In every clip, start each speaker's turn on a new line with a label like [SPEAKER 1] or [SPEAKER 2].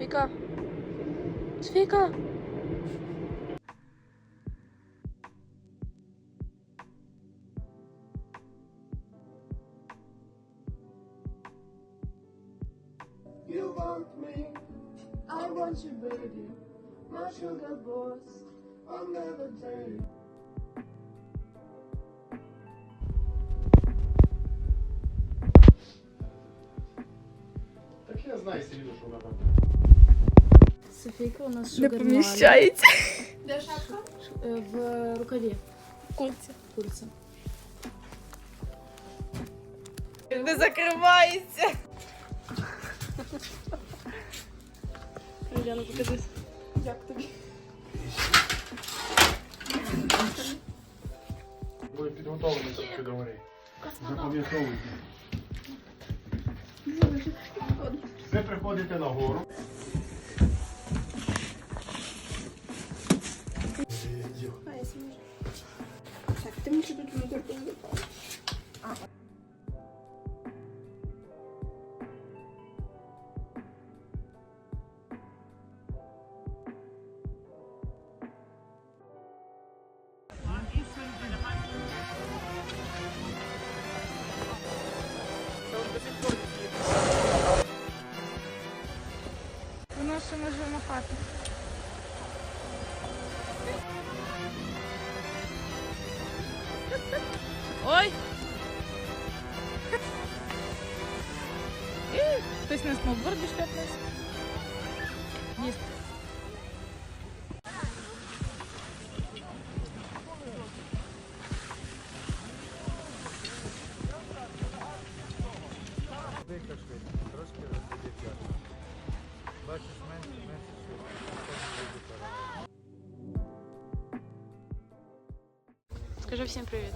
[SPEAKER 1] Софійка. Софійка.
[SPEAKER 2] You want me, I want you, baby. My sugar boss, I'll never take.
[SPEAKER 3] Так я знаю, Сергій, що вона там.
[SPEAKER 1] Софійка у нас
[SPEAKER 4] Не
[SPEAKER 1] шугар
[SPEAKER 4] поміщається.
[SPEAKER 2] Де шапка?
[SPEAKER 1] Е, В рукаві.
[SPEAKER 4] Кульці.
[SPEAKER 1] Куриця.
[SPEAKER 4] Не закривається. Яна, покажись. Як тобі?
[SPEAKER 3] Були підготовлені трошки до гори. Запам'ятовуйте. Ви приходите на гору.
[SPEAKER 4] Так, ти мені тут не Воно ще може махати. Ой! Ih, Хтось на сноуборді шлепнувся. Є.
[SPEAKER 5] Дика швидко, трошки розбудеться. Бачиш, менше, менше швидко.
[SPEAKER 4] Скажи всім привіт.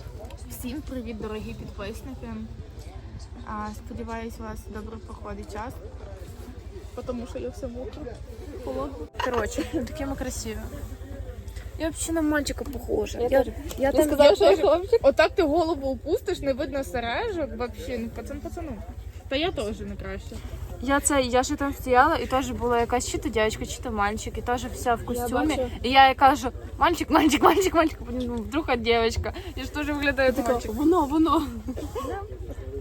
[SPEAKER 4] Всім привіт, дорогі підписники. Сподіваюсь, у вас добре проходить час. Тому що я все мокро. Холодно. Коротше, такі ми красиві.
[SPEAKER 1] Я взагалі на мальчика похожа. Я,
[SPEAKER 4] Я,
[SPEAKER 1] я, там
[SPEAKER 4] сказав, що я хлопчик? Отак ти голову опустиш, не видно сережок, вообще, ну пацан пацану. Та я теж не краще.
[SPEAKER 1] Я це, я ж там стояла, і теж була якась чи то дівчинка, чи то мальчик, і теж вся в костюмі.
[SPEAKER 4] бачу.
[SPEAKER 1] і я їй кажу, мальчик, мальчик, мальчик, мальчик, ну, вдруг от дівчинка. Я ж теж як мальчик.
[SPEAKER 4] Воно, воно.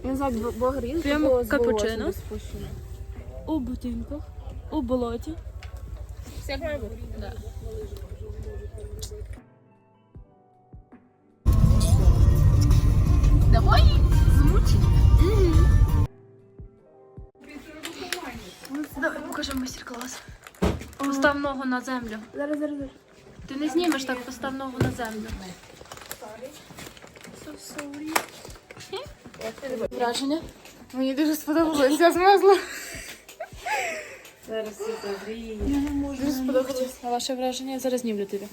[SPEAKER 4] Він звати Богрін.
[SPEAKER 1] Прямо капучино. У будинках, у болоті.
[SPEAKER 4] Все як має.
[SPEAKER 1] Давай, змучить. Давай покажи майстер-клас. Постав ногу на землю.
[SPEAKER 4] Зараз, зараз, зараз.
[SPEAKER 1] Ти не знімеш так, постав ногу на землю. Враження?
[SPEAKER 4] Мені дуже сподобалось, я змерзла.
[SPEAKER 1] Зараз все добрі.
[SPEAKER 4] Дуже сподобалось.
[SPEAKER 1] А ваше враження? Я зараз знімлю тебе.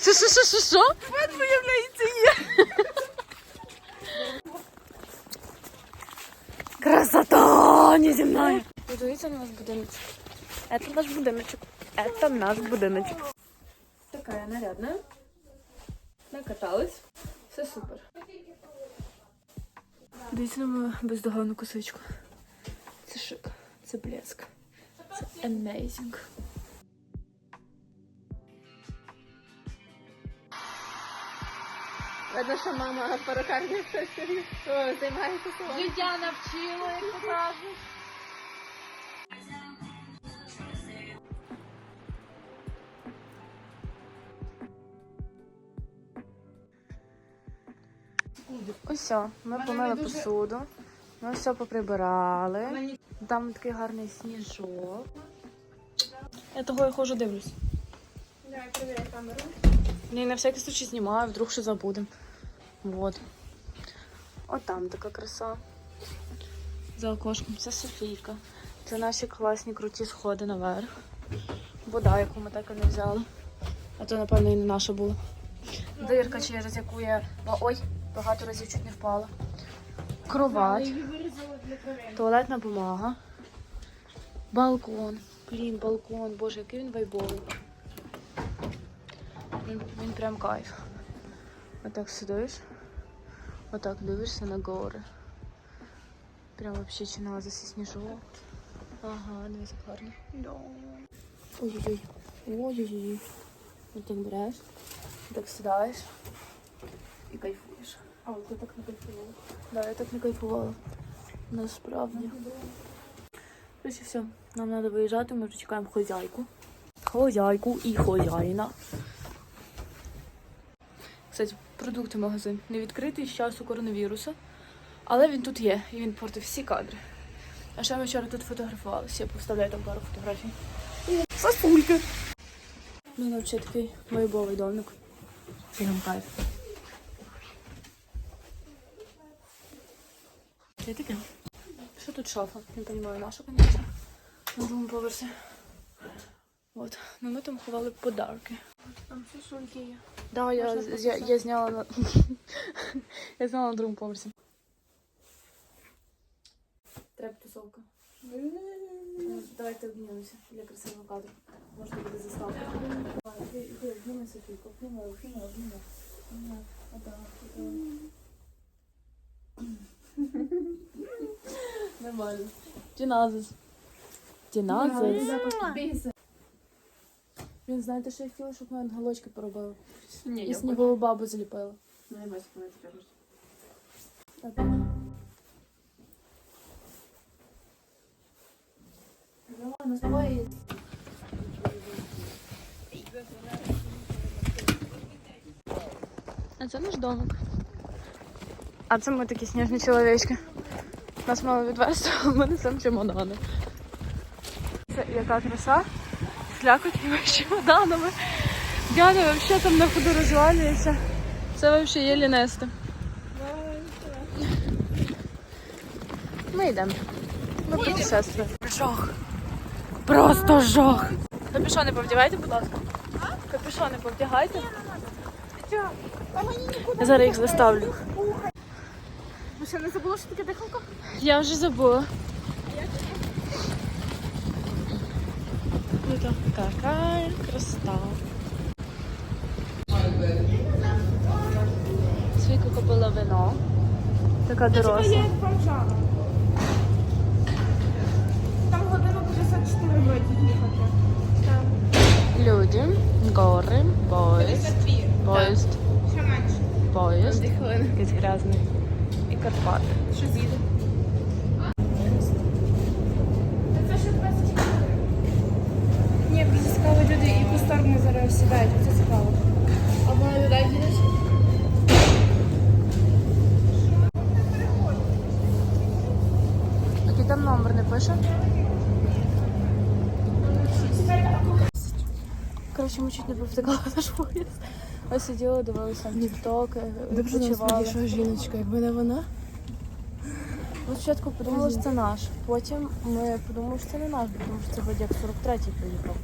[SPEAKER 1] Що, що, що, що, що?
[SPEAKER 4] Виявляється
[SPEAKER 1] Красота неземная. Подивіться на наш будиночок. Это наш будиночок. Это наш будиночок. Такая нарядная. Накаталась. Все супер. Дивіться на мою бездоганну косичку. Це шик. Це блеск. Це amazing.
[SPEAKER 4] Видно, що мама перукарня займається собою.
[SPEAKER 1] Життя навчило, як то кажуть. Ось, ми помили посуду, ми все поприбирали. Там такий гарний сніжок. Я того і ходжу дивлюсь.
[SPEAKER 4] Давай, перевіряй камеру.
[SPEAKER 1] Ні, на всякий случай знімаю, вдруг що забудем. Вот. От там така краса. За окошком. Це Софійка. Це наші класні круті сходи наверх. Вода, яку ми так і не взяли. А то, напевно, і не наша була. Дирка, через яку я ой, багато разів чуть не впала. Кровать. Туалетна бумага. Балкон. Блін, балкон. Боже, який він вайбовий. Він, він прям кайф. Отак сидиш. Отак дивишся на гори. Прям вообще чинала за сніжок. Ага, дивись, гарно. Ой-ой-ой. Ой-ой-ой. Ось так береш, так сідаєш і кайфуєш. А, от я так не кайфувала. Да, я так не кайфувала. Насправді. Короче, все. Нам треба виїжджати, ми вже чекаємо хозяйку. Хозяйку і хозяїна. Кстати, продукти магазин не відкритий з часу коронавірусу, але він тут є і він портив всі кадри. А ще ми вчора тут фотографувалися, я поставляю там пару фотографій. Ну, ну, взагалі такий майбовий домик. Прям кайф. Це таке. Що тут шафа? Не розумію, наша, звісно. На другому поверсі. От. Ну ми там ховали подарки.
[SPEAKER 4] Там сосульки є.
[SPEAKER 1] Да, я,
[SPEAKER 4] Можна
[SPEAKER 1] я, я зняла на. я зняла на другому поверсі. Треба тусовка. Давайте обнімемося для красивого кадру. Можна буде заставити. Іди, обніми. Обніми. Отак, отак. Нормально. Діназис. Діназис. Він знаєте, що я хотіла, щоб ми ангелочки поробили.
[SPEAKER 4] Ні,
[SPEAKER 1] І снігову бабу зліпила.
[SPEAKER 4] Не бачу, коли ти кажеш.
[SPEAKER 1] Так. А це наш домик. А це ми такі сніжні чоловічки. Нас мало відвести, а ми несемо чемодани. Це яка краса. Слякотіми чемоданами. Дяна взагалі там на ходу розвалюється. Це взагалі єлі нести. Ми йдемо. Ми браті сестри. Жах. Просто жах. Капюшони повдягайте, будь ласка. Капюшони повдягайте. Я зараз їх заставлю.
[SPEAKER 4] Ви ще не забула, що таке дихалка?
[SPEAKER 1] Я вже забула. Ну какая красота. Свійка купила вино. Така доросла.
[SPEAKER 4] Там година буде 44 години їхати.
[SPEAKER 1] Люди, гори, поїзд, поїзд,
[SPEAKER 4] Ще менше.
[SPEAKER 1] поїзд, якийсь грязний. І Карпати.
[SPEAKER 4] Що з'їде? Це ще 24. Ні, дуже цікаво люди сторону зараз сідають, це цікаво. Або на людей їдеш?
[SPEAKER 1] Який там номер не пише? Коротше, ми чуть не повтикали наш поїзд. Ми сиділи, дивилися на тіктоки, відпочивали.
[SPEAKER 4] жіночка, якби не вона.
[SPEAKER 1] Ми спочатку подумали, що це наш. Потім ми подумали, що це не наш, тому що це Водяк 43-й приїхав.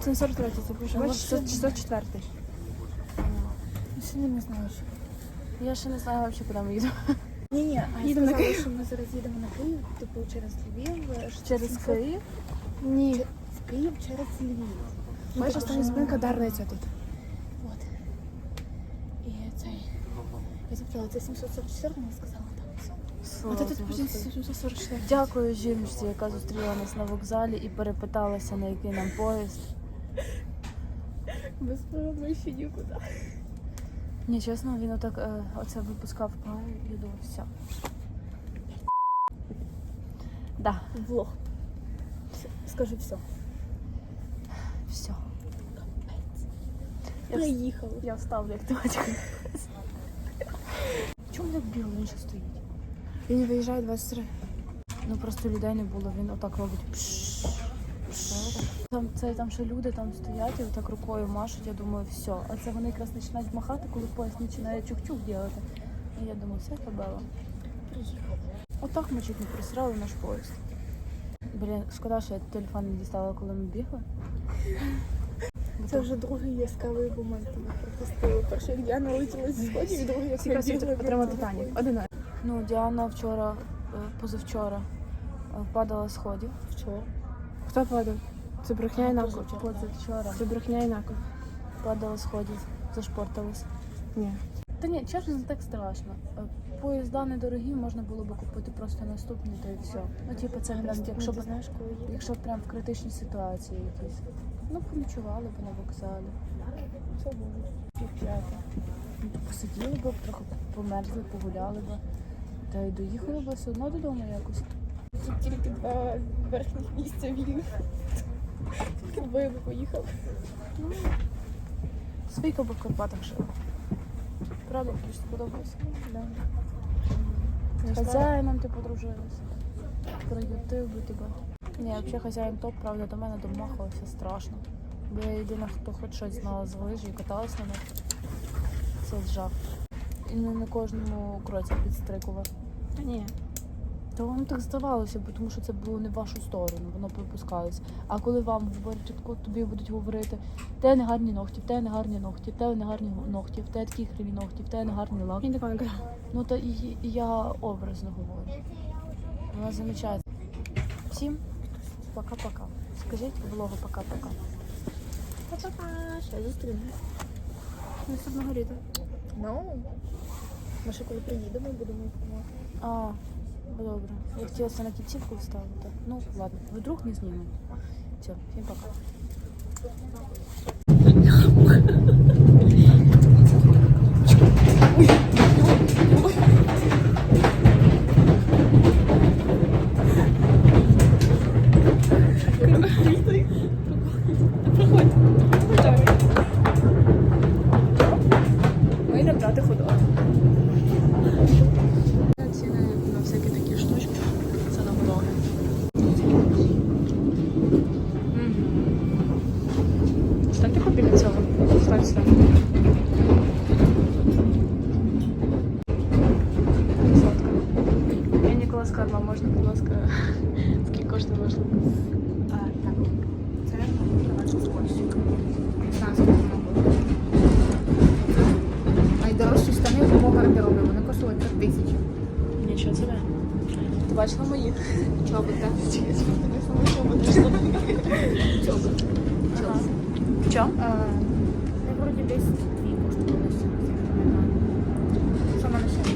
[SPEAKER 4] Це 43, це пише.
[SPEAKER 1] Бачиш, це
[SPEAKER 4] 64. Ще не знаєш.
[SPEAKER 1] Я ще не знаю взагалі, куди ми їдемо.
[SPEAKER 4] Ні, ні, а
[SPEAKER 1] Їдемо на
[SPEAKER 4] сказали, що ми зараз їдемо на Київ, типу через Львів. е,
[SPEAKER 1] Через
[SPEAKER 4] 700
[SPEAKER 1] Київ.
[SPEAKER 4] Ні, в Київ через Львів. Бачиш, остання зупинка Дарниця тут. От. І цей. Я запитала, це 744, вона сказала так. А ти тут потім
[SPEAKER 1] Господи.
[SPEAKER 4] 744.
[SPEAKER 1] Дякую жіночці, яка зустріла нас на вокзалі і перепиталася, на який нам поїзд.
[SPEAKER 4] Без того ще нікуди.
[SPEAKER 1] Ні, чесно, він отак е, оце випускав пару і думав, все. Да,
[SPEAKER 4] Влог. Скажи все.
[SPEAKER 1] все. Я, вс-
[SPEAKER 4] Приїхали.
[SPEAKER 1] я вставлю, як ти бачиш. Чому так біло він ще стоїть?
[SPEAKER 4] Він виїжджає 23.
[SPEAKER 1] Ну просто людей не було, він отак робить. Пш, пш. Там це там ще люди там стоять і отак рукою машуть. Я думаю, все. А це вони якраз починають махати, коли поїзд починає чух-чух робити. І я думаю, все кабела.
[SPEAKER 4] Приїхали.
[SPEAKER 1] Отак ми чуть не просрали наш поїзд. Блін, шкода, що я телефон не дістала, коли ми бігли.
[SPEAKER 4] Це вже другий яскравий момент тебе пропустили. Перший, як Діана летіла зі сходів, і другий, як я бігла отримати Титанік. Один.
[SPEAKER 1] Ну, Діана вчора, е, позавчора, е, падала з сходів.
[SPEAKER 4] Вчора. Хто падав? Це брехня і наков.
[SPEAKER 1] Позавчора
[SPEAKER 4] Це брехня і наков.
[SPEAKER 1] падала з сходів, зашпорталась.
[SPEAKER 4] Ні.
[SPEAKER 1] Та ні, чесно, не так страшно. Е, поїзда недорогі, можна було б купити просто наступний та і все. Ну, типу, це прям, якщо б
[SPEAKER 4] знаєш, коли є.
[SPEAKER 1] якщо прям в критичній ситуації якісь. Ну, поночували б на вокзалі. Буде. П'ята. Ну, посиділи б, трохи померзли, погуляли б. Та й доїхали б все одно додому якось.
[SPEAKER 4] Тут тільки два верхніх місця вільних. Тільки двоє би поїхав.
[SPEAKER 1] Свійка б в Карпатах жила. Правда, тобі ж сподобалося?
[SPEAKER 4] Да.
[SPEAKER 1] З хазяїном ти подружилася. Приютив би тебе. Ні, взагалі хазяїн топ, правда, до мене домахалося страшно. Бо я єдина, хто хоч щось знала з лижі і каталась на них. Це жах. І не на кожному кроці підстрикував.
[SPEAKER 4] Та ні.
[SPEAKER 1] Та воно так здавалося, бо тому що це було не в вашу сторону, воно пропускалося. А коли вам говорять, тобі будуть говорити, тебе не гарні ногті, тебе не гарні ногті, тебе не гарні ногті, тебе такі криві ногті, тебе не гарний лак.
[SPEAKER 4] Він не казав.
[SPEAKER 1] Ну то і, і я образно говорю. Вона замічає. Всім пока-пока. Скажіть влогу пока-пока.
[SPEAKER 4] Па-па-па. Ще зустрінемось. Наступного літа. Ну. Ми ще коли приїдемо, будемо допомагати.
[SPEAKER 1] А, добре. Я хотіла це на кінцівку вставити. Ну, ладно, вдруг не знімемо. Все, всім пока. Можна, будь ласка, скільки коштує вийшло? лук?
[SPEAKER 4] А, так. Це спорщик. 15 Найдорожчі штани в гардеробі. Вони коштували 3 тисячі.
[SPEAKER 1] Нічого собі. Ти бачила мої?
[SPEAKER 4] Чобота.
[SPEAKER 1] Ага. В чому?
[SPEAKER 4] А, Я вроді десь дві коштували ще. Що в мене ще?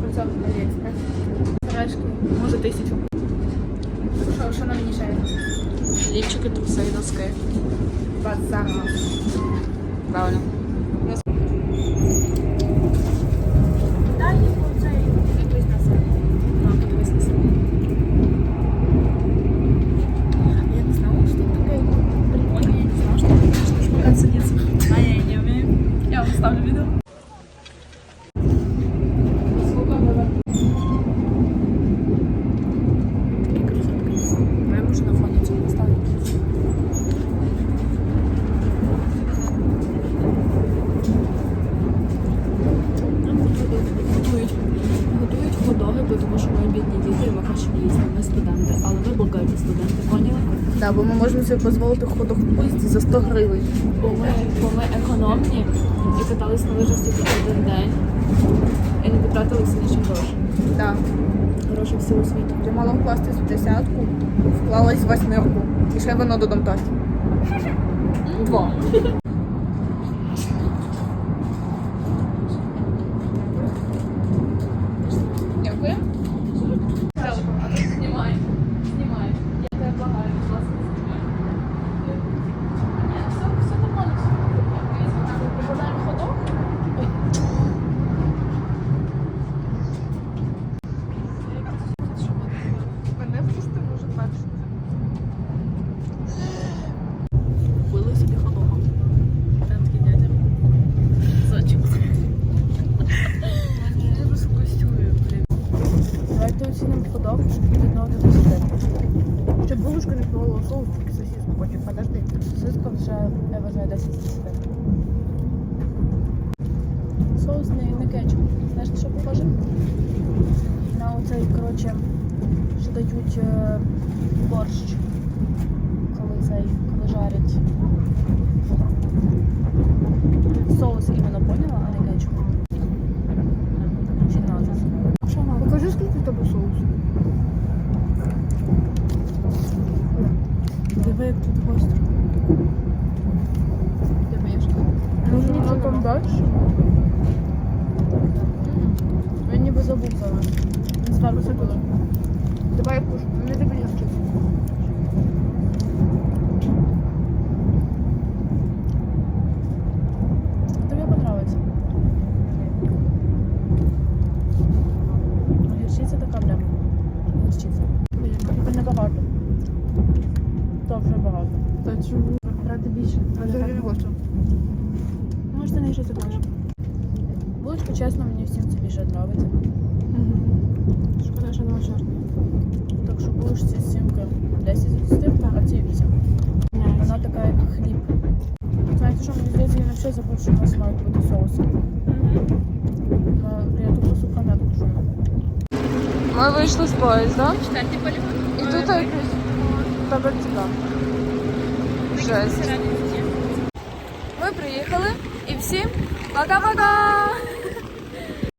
[SPEAKER 4] Кольцо на Аліекспрес. Сережки. Може тисячу. Що, що на мені ще? є?
[SPEAKER 1] Лівчики, труси і носки.
[SPEAKER 4] Базар.
[SPEAKER 1] Правильно.
[SPEAKER 4] Дай йому цей якийсь на себе.
[SPEAKER 1] А, подивись на себе.
[SPEAKER 4] Я не знала, що таке. Прикольно, я не знала, що таке.
[SPEAKER 1] Как садиться? А я и не умею. Я вам ставлю видео. Я можу на фоні цього поставити. Готують. Готують ходоги, бо тому що ми бідні діти, і ми хочемо їсти. Ми студенти, але ми богаті студенти, поняли?
[SPEAKER 4] Так, бо ми можемо собі дозволити ходок в поїзді за 100 гривень.
[SPEAKER 1] Бо ми, бо ми економні і катались на лижах тільки один день і не потратили всі наші гроші.
[SPEAKER 4] Так.
[SPEAKER 1] Гроші у світі.
[SPEAKER 4] Я мала вкласти в десятку, вклалась в восьмерку. І ще вино додам так.
[SPEAKER 1] Два.
[SPEAKER 4] Дякую.
[SPEAKER 1] Знімай. Знімай. Я тебе благаю, будь ласка, знімай. Ні, все, все нормально, все нормально. Прикладаємо ходок. Ой.
[SPEAKER 4] Мене впусти може перше.
[SPEAKER 1] Купили собі ходога. Там такий дядя. Зачем? Я розкостюю, блін. Давайте оцінимо ходок від 1 до 10.
[SPEAKER 4] Щоб булочка не вкладала соус, тільки сосиску потім. Подожди.
[SPEAKER 1] Сосиска вже, я вважаю, 10 з 10. Соус не, не кетчуп. Знаєш, на що похоже? На оцей, коротше, що дають е, борщ, коли цей, коли жарять. Соус іменно поняла, а не кетчуп. Чи назва? Що?
[SPEAKER 4] Покажи, скільки в тебе соусу.
[SPEAKER 1] Диви, як тут гостро.
[SPEAKER 4] Ти боїш? Воно
[SPEAKER 1] нічого.
[SPEAKER 4] там далі?
[SPEAKER 1] Він ніби
[SPEAKER 4] це було. Давай я кушу. Не тобі не.
[SPEAKER 1] Тобі понравиться. Гірчиця така прям. Гірчиця. Це небагато. То вже багато.
[SPEAKER 4] Та чому?
[SPEAKER 1] Брати більше.
[SPEAKER 4] А я не хочу.
[SPEAKER 1] Може, ти не гірчиця теж. Булочка, чесно, мені всім це більше подобається. 10 з 10, а ці 8. Вона така, як хліб. Знаєте, що мені здається, я взагалі забув, що у нас мають бути соуси. Ну, Я тупо сухомят кушу. Ми вийшли з поїзда.
[SPEAKER 4] Четвертий полігон.
[SPEAKER 1] І тут якось табельтика. Жесть. Ми приїхали і всім пока-пока!